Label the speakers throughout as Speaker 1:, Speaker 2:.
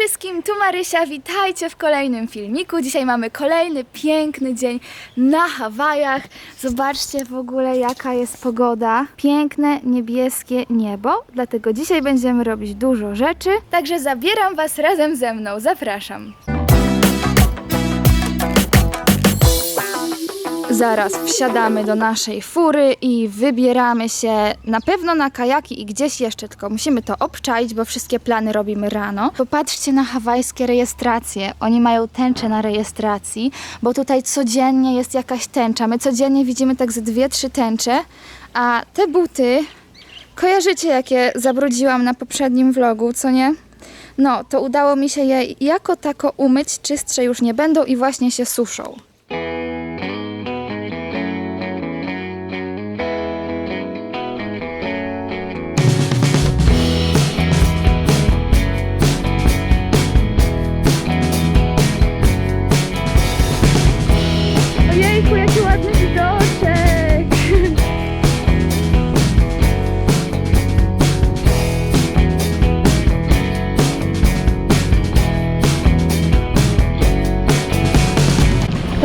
Speaker 1: wszystkim, tu Marysia, witajcie w kolejnym filmiku. Dzisiaj mamy kolejny piękny dzień na Hawajach. Zobaczcie w ogóle jaka jest pogoda. Piękne, niebieskie niebo, dlatego dzisiaj będziemy robić dużo rzeczy. Także zabieram Was razem ze mną, zapraszam. Zaraz wsiadamy do naszej fury i wybieramy się na pewno na kajaki i gdzieś jeszcze, tylko musimy to obczaić, bo wszystkie plany robimy rano. Popatrzcie na hawajskie rejestracje. Oni mają tęczę na rejestracji, bo tutaj codziennie jest jakaś tęcza. My codziennie widzimy tak ze dwie, trzy tęcze, a te buty, kojarzycie jakie zabrudziłam na poprzednim vlogu, co nie? No, to udało mi się je jako tako umyć, czystsze już nie będą i właśnie się suszą.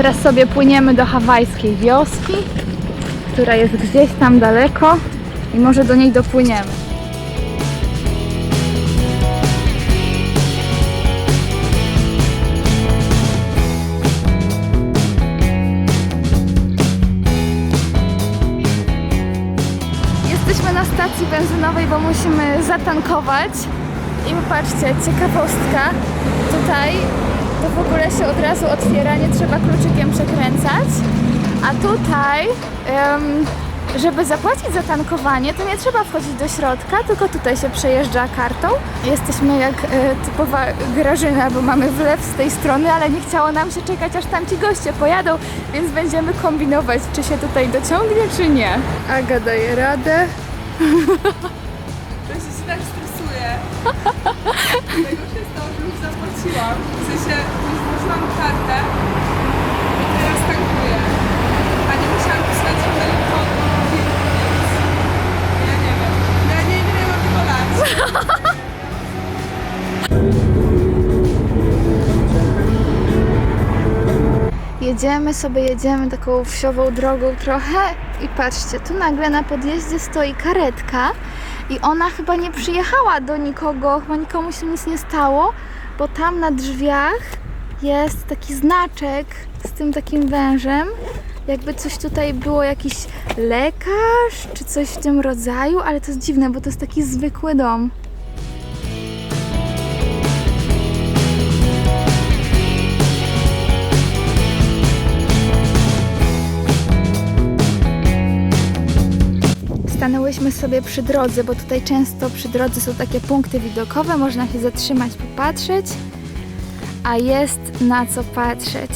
Speaker 1: Teraz sobie płyniemy do hawajskiej wioski, która jest gdzieś tam daleko i może do niej dopłyniemy. Jesteśmy na stacji benzynowej, bo musimy zatankować. I popatrzcie, ciekawostka. Tutaj to w ogóle się od razu otwiera, nie trzeba kluczykiem przekręcać. A tutaj, żeby zapłacić za tankowanie, to nie trzeba wchodzić do środka, tylko tutaj się przejeżdża kartą. Jesteśmy jak e, typowa grażyna, bo mamy wlew z tej strony, ale nie chciało nam się czekać, aż tamci goście pojadą, więc będziemy kombinować, czy się tutaj dociągnie, czy nie. Aga daje radę.
Speaker 2: Ja się tak stresuję. To, zapłaciłam. W sensie już włożyłam kartę i teraz tankuję. A nie musiałam pisać telefonu, więc ja nie wiem. Ja nie wiem, mam tego lat.
Speaker 1: Jedziemy sobie, jedziemy taką wsiową drogą trochę i patrzcie, tu nagle na podjeździe stoi karetka i ona chyba nie przyjechała do nikogo, chyba nikomu się nic nie stało, bo tam na drzwiach jest taki znaczek z tym takim wężem, jakby coś tutaj było, jakiś lekarz czy coś w tym rodzaju, ale to jest dziwne, bo to jest taki zwykły dom. Stanęłyśmy sobie przy drodze, bo tutaj często przy drodze są takie punkty widokowe, można się zatrzymać, popatrzeć, a jest na co patrzeć.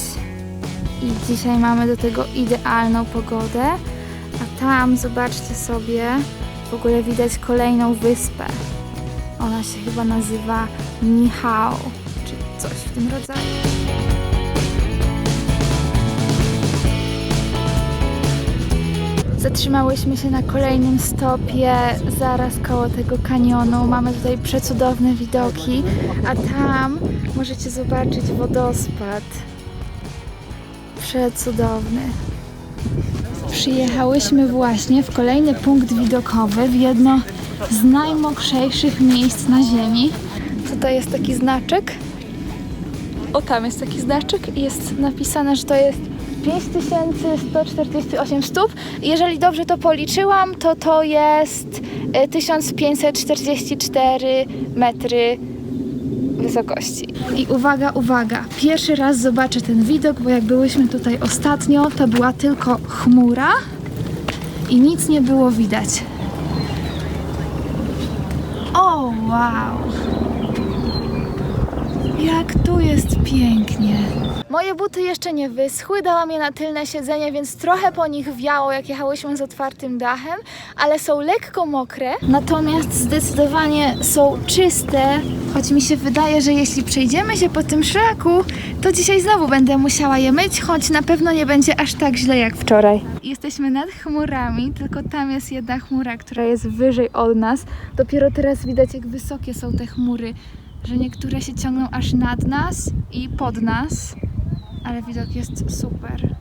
Speaker 1: I dzisiaj mamy do tego idealną pogodę, a tam zobaczcie sobie, w ogóle widać kolejną wyspę. Ona się chyba nazywa Nihao, czy coś w tym rodzaju. Zatrzymałyśmy się na kolejnym stopie, zaraz koło tego kanionu. Mamy tutaj przecudowne widoki, a tam możecie zobaczyć wodospad. Przecudowny. Przyjechałyśmy właśnie w kolejny punkt widokowy, w jedno z najmokrzejszych miejsc na ziemi. Tutaj jest taki znaczek. O, tam jest taki znaczek i jest napisane, że to jest 5148 stóp. Jeżeli dobrze to policzyłam, to to jest e, 1544 metry wysokości. I uwaga, uwaga, pierwszy raz zobaczę ten widok, bo jak byłyśmy tutaj ostatnio, to była tylko chmura i nic nie było widać. O, wow! Jak tu jest pięknie. Moje buty jeszcze nie wyschły, dałam je na tylne siedzenie, więc trochę po nich wiało, jak jechałyśmy z otwartym dachem, ale są lekko mokre. Natomiast zdecydowanie są czyste, choć mi się wydaje, że jeśli przejdziemy się po tym szlaku, to dzisiaj znowu będę musiała je myć, choć na pewno nie będzie aż tak źle jak wczoraj. Jesteśmy nad chmurami, tylko tam jest jedna chmura, która jest wyżej od nas. Dopiero teraz widać, jak wysokie są te chmury że niektóre się ciągną aż nad nas i pod nas, ale widok jest super.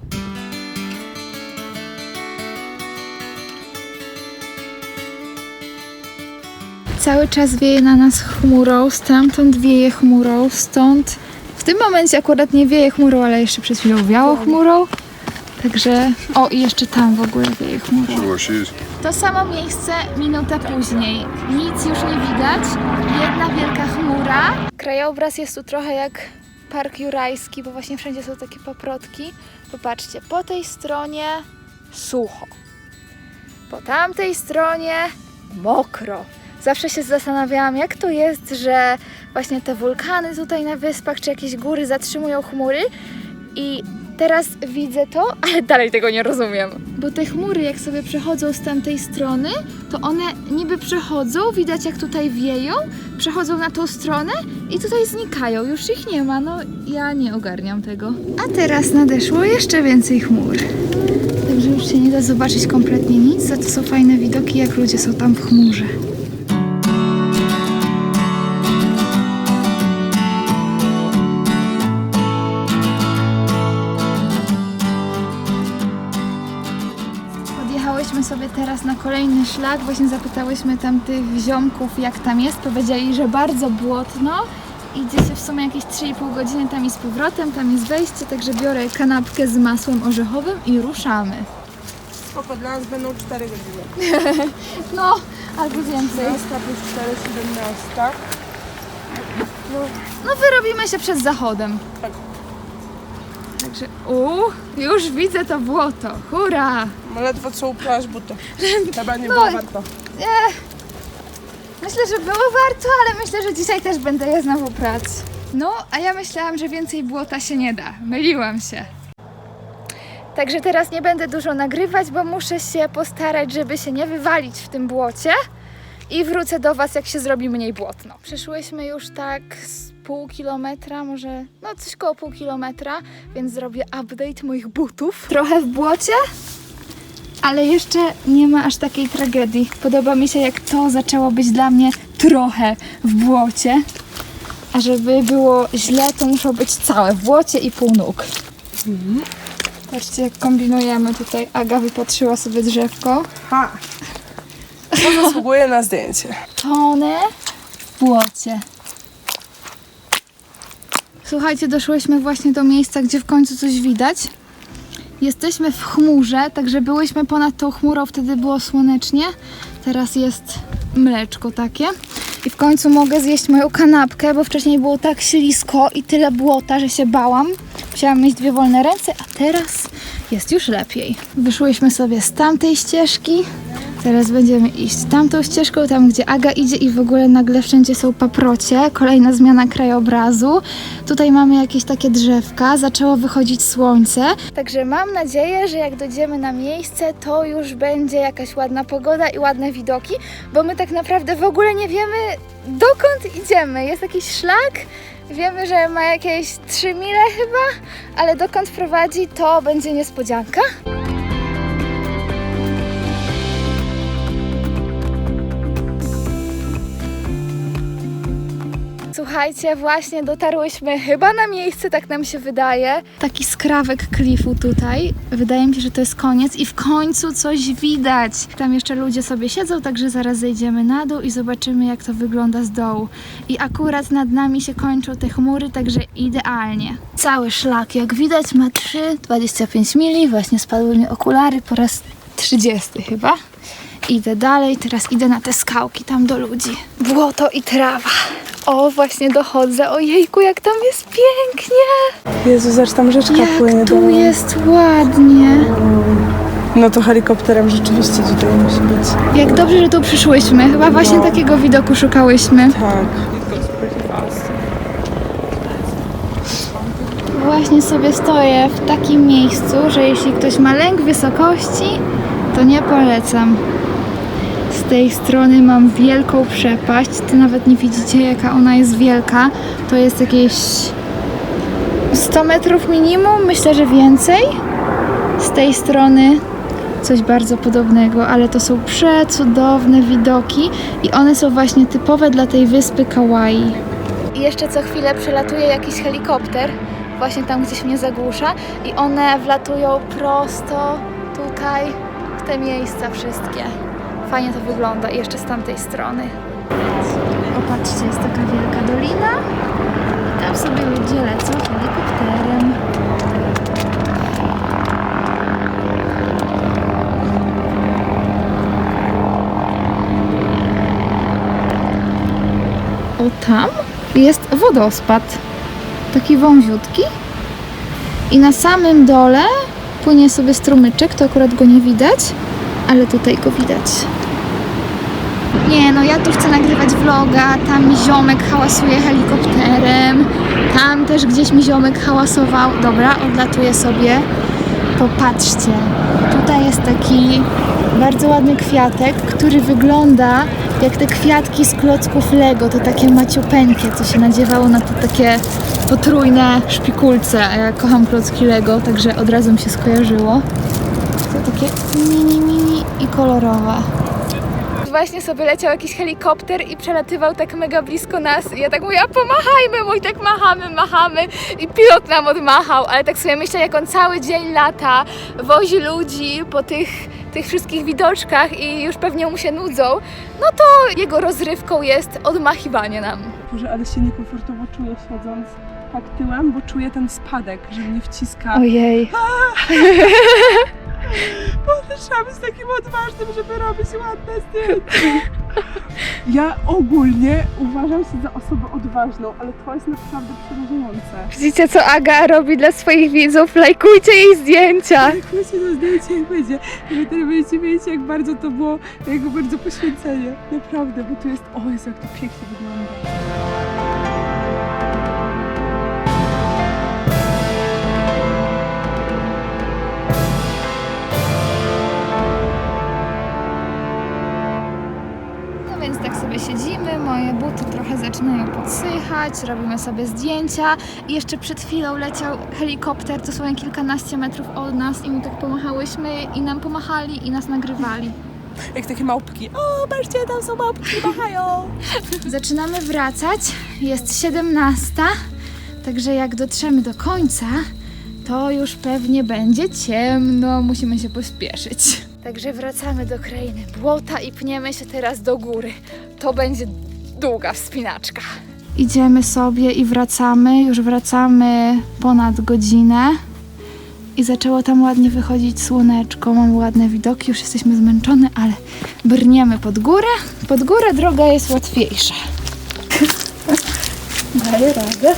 Speaker 1: Cały czas wieje na nas chmurą, stamtąd wieje chmurą, stąd w tym momencie akurat nie wieje chmurą, ale jeszcze przed chwilą wiało chmurą. Także, o i jeszcze tam w ogóle wieje chmurą. To samo miejsce minutę później. Nic już nie widać. Jedna wielka chmura. Krajobraz jest tu trochę jak Park Jurajski, bo właśnie wszędzie są takie paprotki. Popatrzcie, po tej stronie sucho. Po tamtej stronie mokro. Zawsze się zastanawiałam, jak to jest, że właśnie te wulkany tutaj na wyspach, czy jakieś góry zatrzymują chmury i teraz widzę to, ale dalej tego nie rozumiem. Bo te chmury, jak sobie przechodzą z tamtej strony, to one niby przechodzą, widać jak tutaj wieją, przechodzą na tą stronę i tutaj znikają. Już ich nie ma, no ja nie ogarniam tego. A teraz nadeszło jeszcze więcej chmur. Także już się nie da zobaczyć kompletnie nic, za to są fajne widoki, jak ludzie są tam w chmurze. Kolejny szlak, właśnie zapytałyśmy tam tych ziomków jak tam jest, powiedzieli, że bardzo błotno, idzie się w sumie jakieś 3,5 godziny tam i z powrotem, tam jest wejście, także biorę kanapkę z masłem orzechowym i ruszamy.
Speaker 2: Spoko, dla nas będą 4 godziny.
Speaker 1: No, albo więcej.
Speaker 2: Miasta plus 4,17.
Speaker 1: No wyrobimy się przed zachodem.
Speaker 2: Tak.
Speaker 1: Także, uuu, już widzę to błoto, hurra!
Speaker 2: No ledwo co uprałaś buty. Chyba nie
Speaker 1: No.
Speaker 2: było warto.
Speaker 1: Myślę, że było warto, ale myślę, że dzisiaj też będę je znowu prać. No, a ja myślałam, że więcej błota się nie da. Myliłam się. Także teraz nie będę dużo nagrywać, bo muszę się postarać, żeby się nie wywalić w tym błocie. I wrócę do Was, jak się zrobi mniej błotno. Przeszłyśmy już tak z pół kilometra, może no coś koło pół kilometra, więc zrobię update moich butów. Trochę w błocie, ale jeszcze nie ma aż takiej tragedii. Podoba mi się, jak to zaczęło być dla mnie trochę w błocie. A żeby było źle, to muszą być całe w błocie i pół nóg. Patrzcie, jak kombinujemy tutaj. Aga wypatrzyła sobie drzewko.
Speaker 2: Ha! To zasługuje na zdjęcie.
Speaker 1: Tonę w błocie. Słuchajcie, doszłyśmy właśnie do miejsca, gdzie w końcu coś widać. Jesteśmy w chmurze, także byłyśmy ponad tą chmurą, wtedy było słonecznie. Teraz jest mleczko takie. I w końcu mogę zjeść moją kanapkę, bo wcześniej było tak ślisko i tyle błota, że się bałam. Musiałam mieć dwie wolne ręce, a teraz jest już lepiej. Wyszłyśmy sobie z tamtej ścieżki. Teraz będziemy iść tamtą ścieżką, tam gdzie Aga idzie i w ogóle nagle wszędzie są paprocie. Kolejna zmiana krajobrazu. Tutaj mamy jakieś takie drzewka, zaczęło wychodzić słońce. Także mam nadzieję, że jak dojdziemy na miejsce, to już będzie jakaś ładna pogoda i ładne widoki, bo my tak naprawdę w ogóle nie wiemy dokąd idziemy. Jest jakiś szlak, wiemy, że ma jakieś 3 mile chyba, ale dokąd prowadzi, to będzie niespodzianka. Słuchajcie, właśnie dotarłyśmy chyba na miejsce, tak nam się wydaje. Taki skrawek klifu tutaj. Wydaje mi się, że to jest koniec i w końcu coś widać. Tam jeszcze ludzie sobie siedzą, także zaraz zejdziemy na dół i zobaczymy, jak to wygląda z dołu. I akurat nad nami się kończą te chmury, także idealnie. Cały szlak, jak widać, ma 3,25 mili. Właśnie spadły mi okulary po raz 30 chyba. Idę dalej, teraz idę na te skałki tam do ludzi. Błoto i trawa. O, właśnie dochodzę. Ojejku, jak tam jest pięknie!
Speaker 2: Jezu, zobacz, tam rzeczka płynie
Speaker 1: Jak
Speaker 2: do
Speaker 1: tu jest ładnie.
Speaker 2: No to helikopterem rzeczywiście tutaj musi być.
Speaker 1: Jak dobrze, że tu przyszłyśmy. Chyba właśnie takiego widoku szukałyśmy.
Speaker 2: Tak.
Speaker 1: Właśnie sobie stoję w takim miejscu, że jeśli ktoś ma lęk wysokości, to nie polecam. Tej strony mam wielką przepaść. Ty nawet nie widzicie, jaka ona jest wielka. To jest jakieś 100 metrów minimum, myślę, że więcej. Z tej strony coś bardzo podobnego, ale to są przecudowne widoki i one są właśnie typowe dla tej wyspy Kauai. i jeszcze co chwilę przelatuje jakiś helikopter, właśnie tam gdzieś mnie zagłusza i one wlatują prosto tutaj, w te miejsca wszystkie. Fajnie to wygląda i jeszcze z tamtej strony. Popatrzcie, jest taka wielka dolina i tam sobie ludzie lecą helikopterem. O tam jest wodospad. Taki wąziutki. I na samym dole płynie sobie strumyczek, to akurat go nie widać, ale tutaj go widać. Nie, no ja tu chcę nagrywać vloga, tam mi ziomek hałasuje helikopterem, tam też gdzieś mi ziomek hałasował. Dobra, odlatuję sobie. Popatrzcie, tutaj jest taki bardzo ładny kwiatek, który wygląda jak te kwiatki z klocków Lego, to takie maciupeńkie, co się nadziewało na te takie potrójne szpikulce. A ja kocham klocki Lego, także od razu mi się skojarzyło. To takie mini, mini i kolorowe. Właśnie sobie leciał jakiś helikopter i przelatywał tak mega blisko nas. I ja tak mówię, a pomachajmy mu i tak machamy, machamy. I pilot nam odmachał, ale tak sobie myślę, jak on cały dzień lata, wozi ludzi po tych, tych wszystkich widoczkach i już pewnie mu się nudzą, no to jego rozrywką jest odmachiwanie nam.
Speaker 2: Boże, ale się niekomfortowo czuję siedząc tak tyłem, bo czuję ten spadek, że mnie wciska.
Speaker 1: Ojej.
Speaker 2: Trzeba być takim odważnym, żeby robić ładne zdjęcia. Ja ogólnie uważam się za osobę odważną, ale to jest naprawdę przerażające.
Speaker 1: Widzicie, co Aga robi dla swoich widzów? Lajkujcie jej zdjęcia.
Speaker 2: Jak wiecie, to zdjęcie jak będzie. I wy teraz będziecie wiedzieć, jak bardzo to było, jego bardzo poświęcenie. Naprawdę, bo tu jest, o Jezu, jak to pięknie wygląda.
Speaker 1: Zaczynają podsychać, robimy sobie zdjęcia i jeszcze przed chwilą leciał helikopter dosłownie kilkanaście metrów od nas i mu tak pomachałyśmy i nam pomachali i nas nagrywali.
Speaker 2: Jak takie małpki. O, patrzcie, tam są małpki, machają.
Speaker 1: Zaczynamy wracać, jest 17, także jak dotrzemy do końca, to już pewnie będzie ciemno, musimy się pospieszyć. Także wracamy do krainy błota i pniemy się teraz do góry. To będzie długa wspinaczka. Idziemy sobie i wracamy, już wracamy ponad godzinę. I zaczęło tam ładnie wychodzić słoneczko, mamy ładne widoki, już jesteśmy zmęczone, ale brniemy pod górę. Pod górę droga jest łatwiejsza. Daję radę.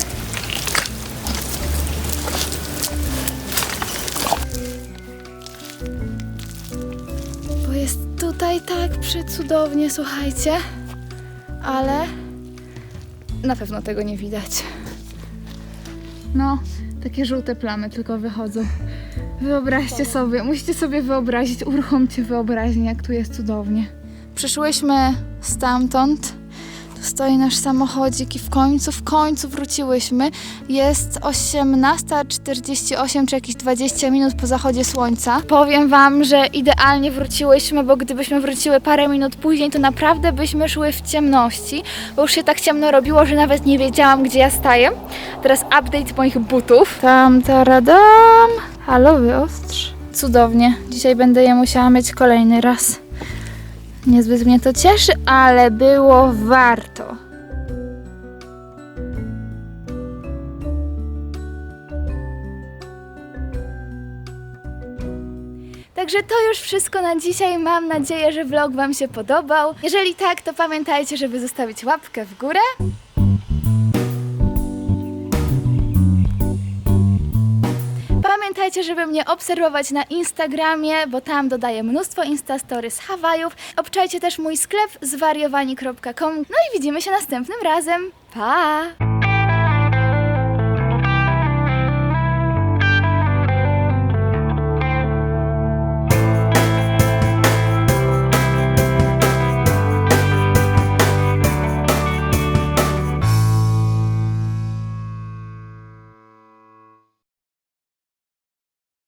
Speaker 1: Bo jest tutaj tak przecudownie, słuchajcie, ale na pewno tego nie widać. No, takie żółte plamy tylko wychodzą. Wyobraźcie sobie, musicie sobie wyobrazić, uruchomcie wyobraźnię, jak tu jest cudownie. Przyszłyśmy stamtąd. Stoi nasz samochodzik i w końcu, w końcu wróciłyśmy. Jest 18.48, czy jakieś 20 minut po zachodzie słońca. Powiem Wam, że idealnie wróciłyśmy, bo gdybyśmy wróciły parę minut później, to naprawdę byśmy szły w ciemności, bo już się tak ciemno robiło, że nawet nie wiedziałam, gdzie ja staję. Teraz update moich butów. Tam, taradam. Halo, wyostrz. Cudownie. Dzisiaj będę je musiała mieć kolejny raz. Niezbyt mnie to cieszy, ale było warto. Także to już wszystko na dzisiaj. Mam nadzieję, że vlog Wam się podobał. Jeżeli tak, to pamiętajcie, żeby zostawić łapkę w górę. Pamiętajcie, żeby mnie obserwować na Instagramie, bo tam dodaję mnóstwo Instastory z Hawajów. Obczajcie też mój sklep zwariowani.com. No i widzimy się następnym razem. Pa!